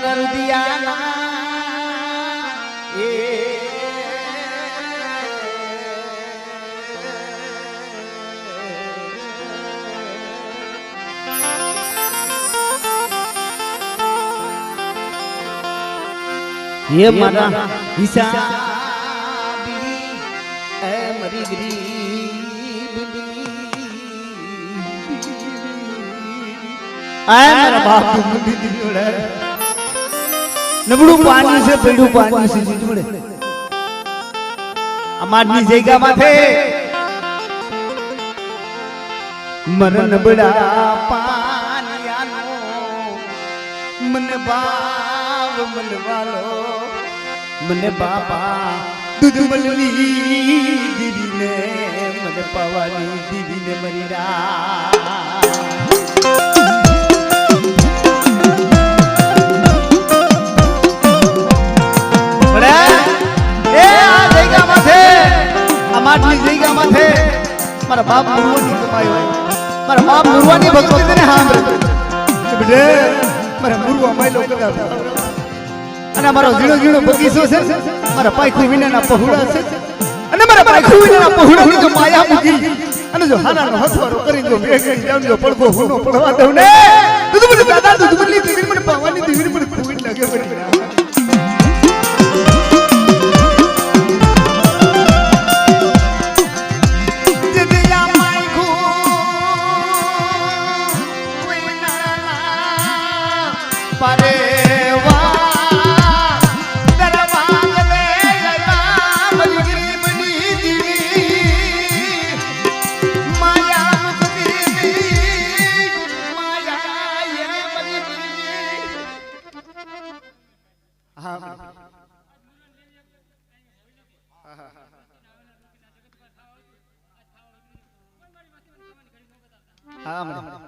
મારા રુદિયા એ. હે મારા હિસાબી એ મરી ગરીબની આ મારા બાપ મંદી જોડે નબળું પાણી છે પડ્યું પાણી છે જોડે અમારની જગ્યામાં માથે મન નબળા પાનિયાનો મને બાપ મલવાલો મને બાપા દૂધ મલવી દીવીને મને પાવાની દીવીને મરી રા આ માટલી જગ્યામાં છે મારા બાપ ગુરુવાની કમાઈ હોય. મારા બાપ ગુરુવાની ભક્તિ તેને સાંભળે. બેટે મારા ગુરુ માયલો કદા અને મારો ઝીણો ઝીણો બગીચો છે. મારા પાયખું વિનાના પહોળા છે. અને મારા પાયખું વિનાના પહોળાની જો માયા મૂકી. અને જો હારાનો હથવારો કરી જો વેગડી જામ જો પડગો હુનો પડવા દઉં ને. તું મને દાદા તું દીવી મને પાવાની દીવી મને ફૂટ લાગે બની હા મને મરી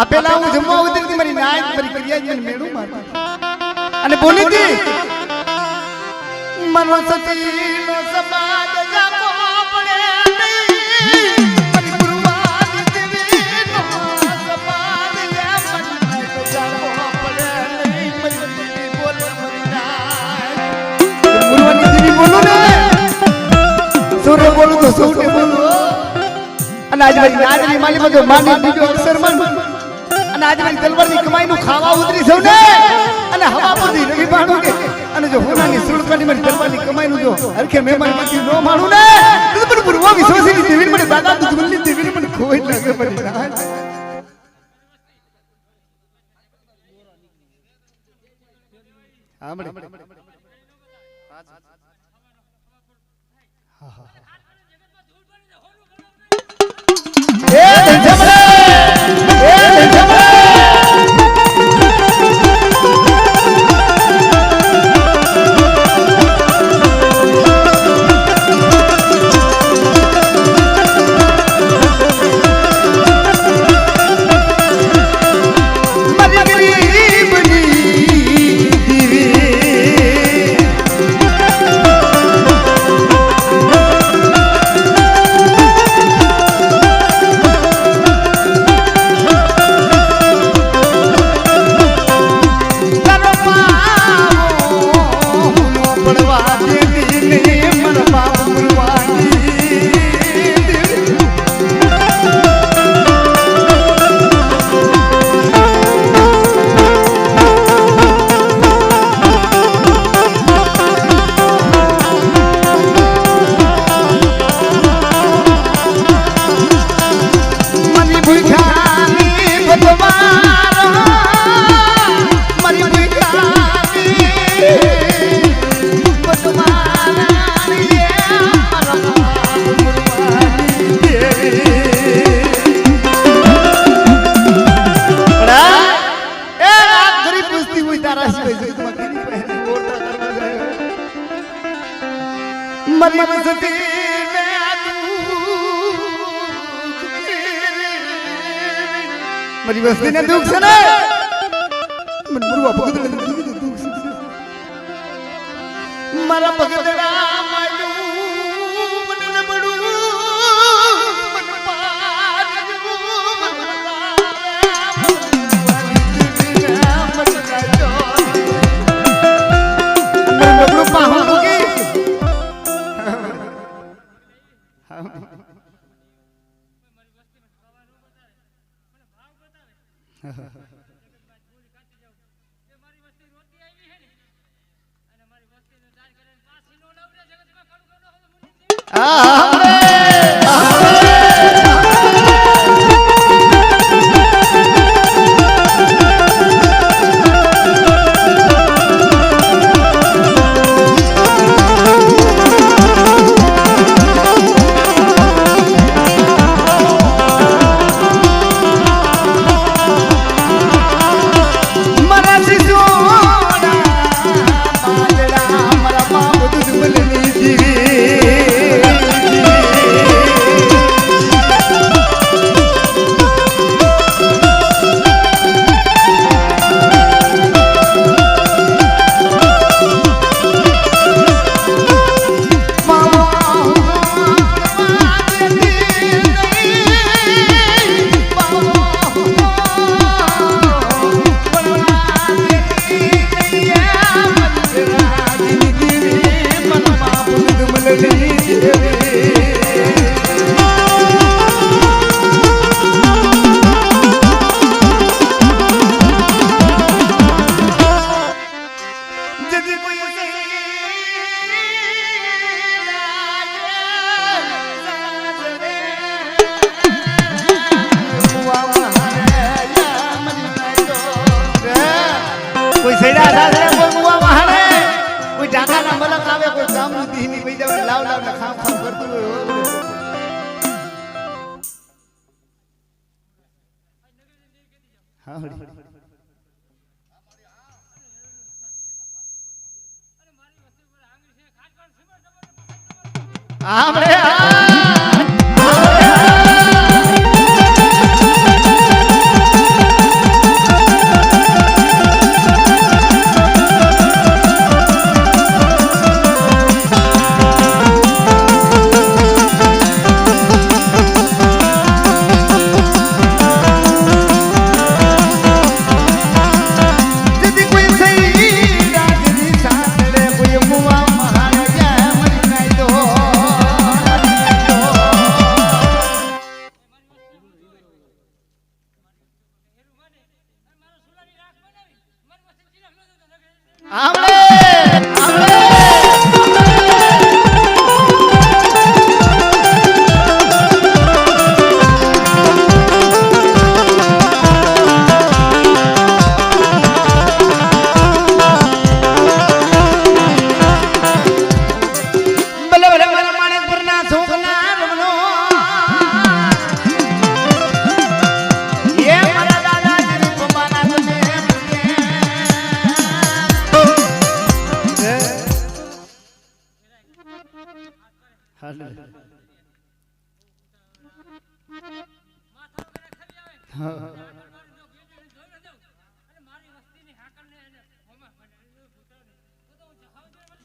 આ પેલા હું જમવા ઉતરી હતી મારી નાય મારી ક્રિયા મને મેળું મારતી. અને બોલી હતી મનો ગુરુવારી દેવીનો સમાજ જાપો બોલો ને. સૌરે બોલું તો સૌને બોલો. અને આજ મારી નાજની માલીમાં જો માની બીજો અક્ષર મન. અને આજ મારી તલવારની કમાઈનું ખાવા ઉતરી સૌ ને અને હવા પરથી રવિ બાણું કે. અને જો હોનાની સુળકાની મારી તલવારની કમાઈનું જો હરખે મહેમાનમાંથી નો માણું ને તો પણ પૂર્વ વિશ્વાસની દેવી મને દાદા દુશ્મનની દેવી મને ખોઈ લાગે મારી આમણે. સાંભળે એ મરી વસતી મારી વસ્તી ને દુઃખ છે ને મને દુઃખ છે મારા ભગતડા મારા કોઈ સૈડા સાસરે કોઈ મુવા મહાણે કોઈ ઢાકાના મલક આવે કોઈ ગામનું દીહની પૈ જાવ લાવ લાવ ને ખામ ખામ કરતું હોય હા. આપણે આ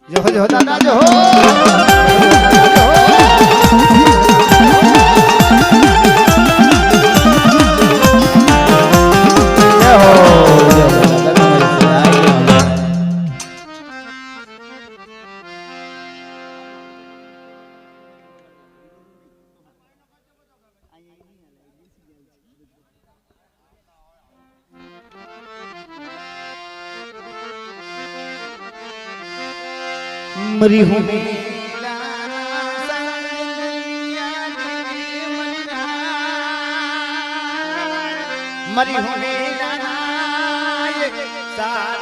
જો જો દાદા જો મરી હું. મરી હું. સાર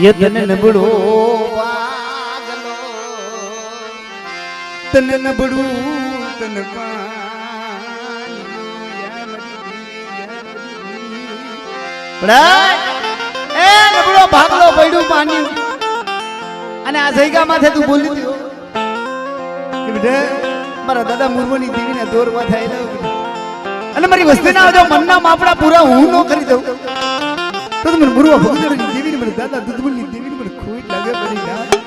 યતન નબળો તન નબળું, તન એ નબળો ભાગલો પડ્યું પાણી. અને આ જયગા માથે તું બોલી દીધો કે બેટા, મારા દાદા મુર્મોની દેવીને દોરવા થાય અને મારી વસ્તી ના આવજો, મનના માપડા પૂરા હું ન કરી દઉં. તો મને મુરવા ભગતરની દેવીને મને દાદા દુધમલની દેવીને મને ખોટ લાગે પડી ના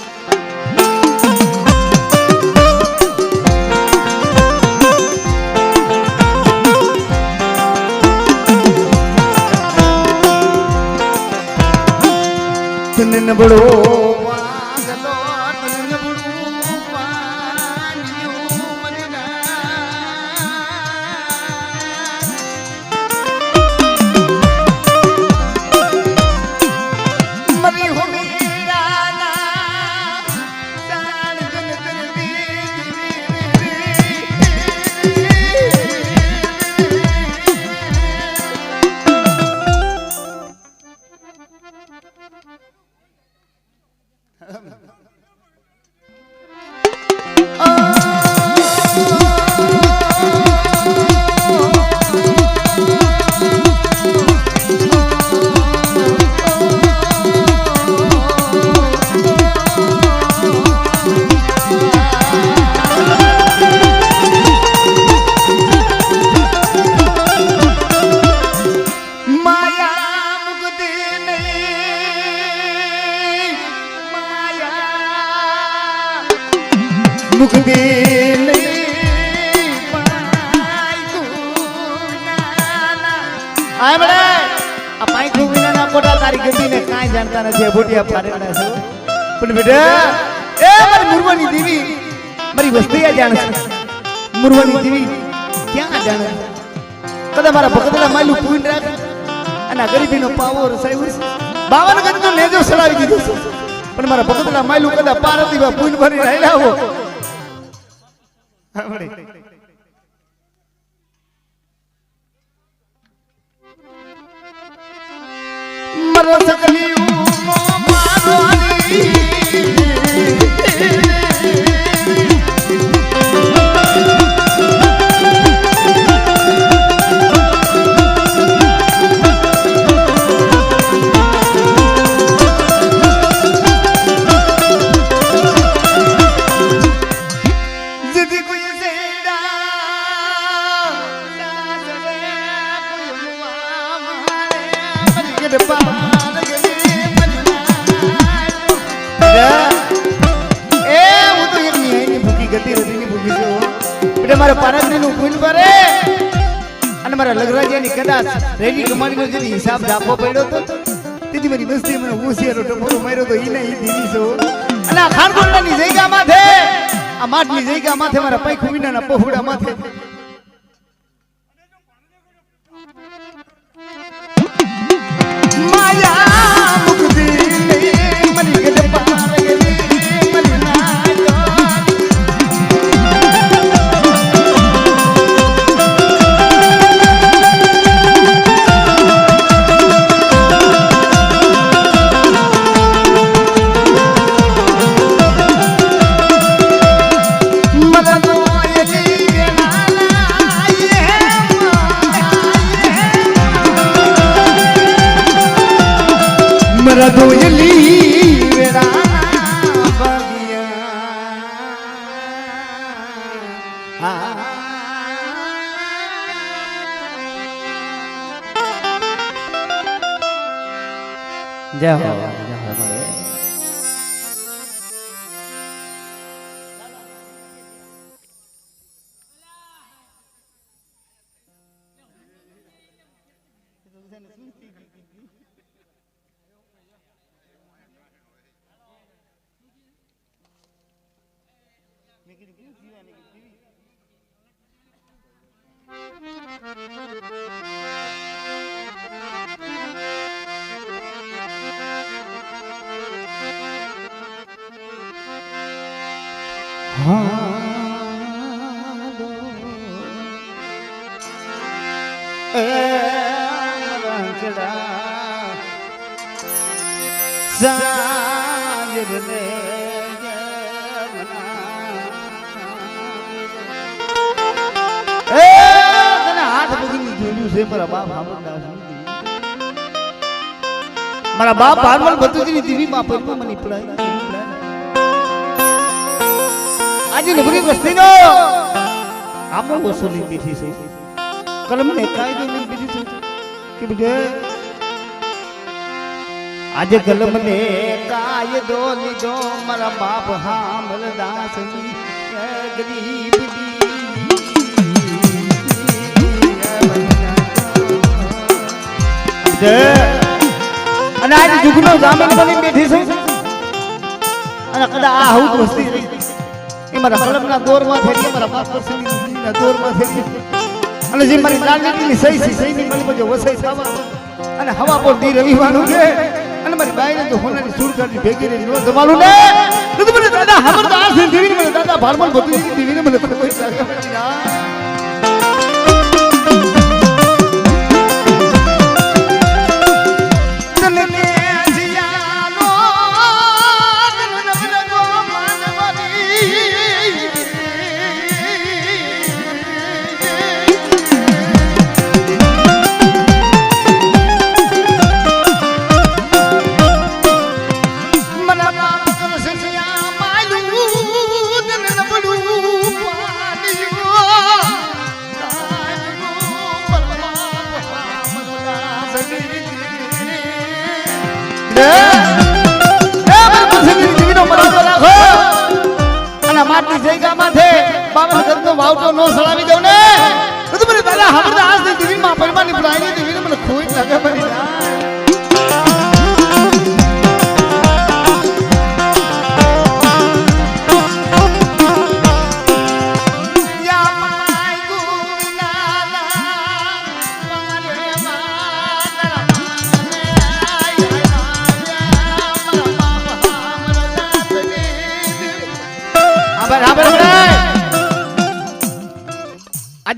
નબળો જાણતા નથી આ બોટિયા પારેલા છે. પણ બેટા, એ મારી મુરવાની દેવી, મારી વસ્તી આ જાણે છે. મુરવાની દેવી ક્યાં જાણે કદા મારા ભગતના માયલું પૂન રાખ અને ગરીબીનો પાવો રસાયો બાવન ગજનો નેજો સડાવી દીધો છે. પણ મારા ભગતના માયલું કદા પારતીમાં પૂન ભરી રહેલા હો. મરો સકલિયું કમાણીનો જે જય હો જય હો મારે સાગરને મારા બાપ મારા બાપ હારમલ ભતુજીની દીવી માં પરમાં મને પડાય. આજે નબળી વસ્તીનો આમો વસૂલી બેઠી છે. કલમને કાયદો ને આજે કાયદો લીધો, મારા બાપ હામલદાસ અને આજે જુગનો જામીન બની બેઠી છે. અને કદાચ આ હું વસ્તી એ મારા કલમના દોરમાં થઈ મારા બાપ પરસેવીના દોરમાં થઈ અને જે મારી રાજનીતિની સહી છે, સહીની મને બધો વસાઈ થવા અને હવા પર દી રવિવાનું છે. અને મારી બાઈને તો હોનાની સુરકારની ભેગી રહી નો જમાલું ને. તો મને દાદા હમર તો આ છે દેવીને મને દાદા ભારમલ બધું દેવીને મને કોઈ લાગે તને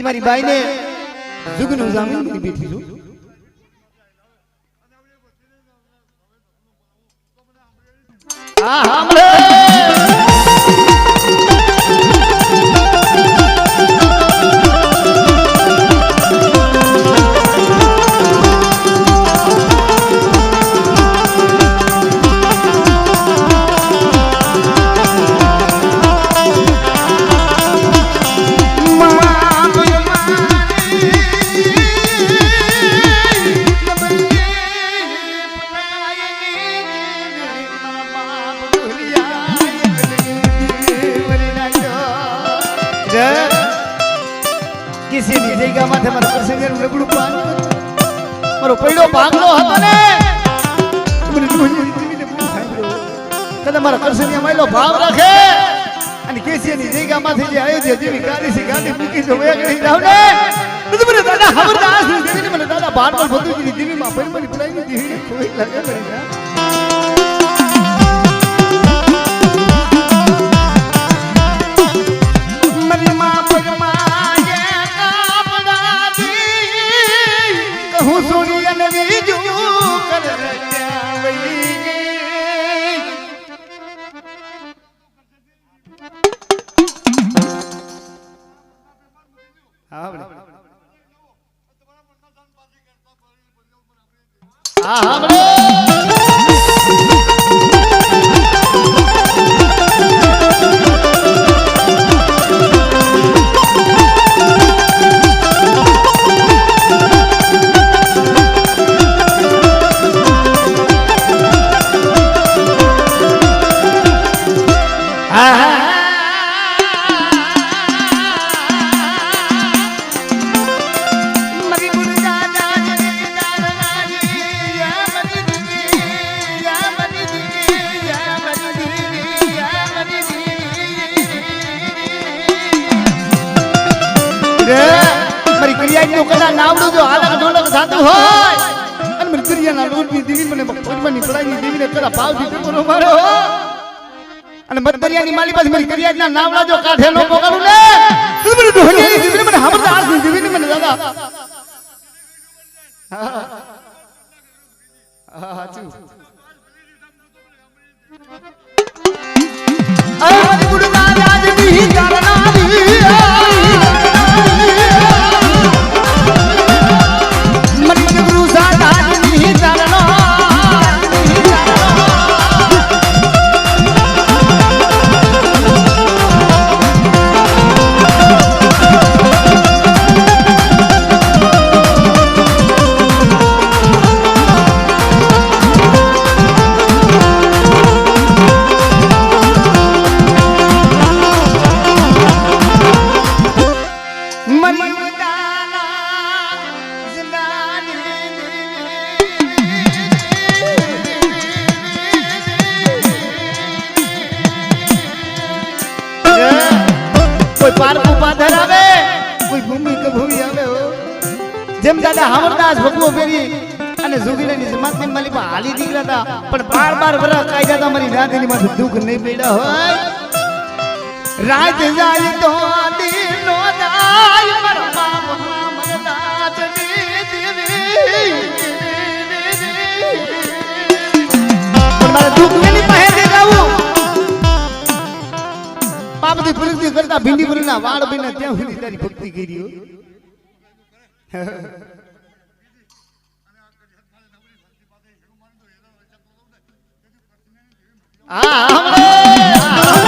આજ મારી બાઈને જુગનું જામીન કરી બેઠી છું. હા હા કિસીની જગ્યા માથે મારા પ્રસંગનું નબળું પાન મારો પૈડો ભાગલો હતો ને. કદાચ મારા કરસનિયા માયલો ભાવ રાખે. અને કેસીની જગ્યા માંથી જે અયોધ્યા જેવી ગાડી છે, ગાડી મૂકી તો વેગળી જાવ ને. દાદા ખબર ના મને દાદા બારબર ભદ્રુજીની દેવીમાં પૈમાની પડાવીને દેવીને કોઈ લાગે મારી ના. મારી હા. હા ક્રિયાનું કદા નાવડું જો હાલક ઢોલક થતું હોય. અને મને ક્રિયાના લોટની દીવી મને ભગવાનની પડાઈની દેવીને કદા ભાવ દીધો બોલો મારો અને મતદરિયાની માલી પાસે મારી ક્રિયાના નાવડા જો કાઢે નો પકડું ને. તો મને ઢોલિયાની દેવીને મને હામર આસની દેવીને મને દાદા. હા હા, સાચું. અરે ગુડના રાજની દુઃખ નહીં પડ્યા હોય. રાત જાય. તો દિનો દાય મારા બાપ હામરદાસ દેવી પ્રગતિ કરતા ભીંડી ભરીના વાળ બને ત્યાં સુધી તારી ભક્તિ કરી હા હમણાં.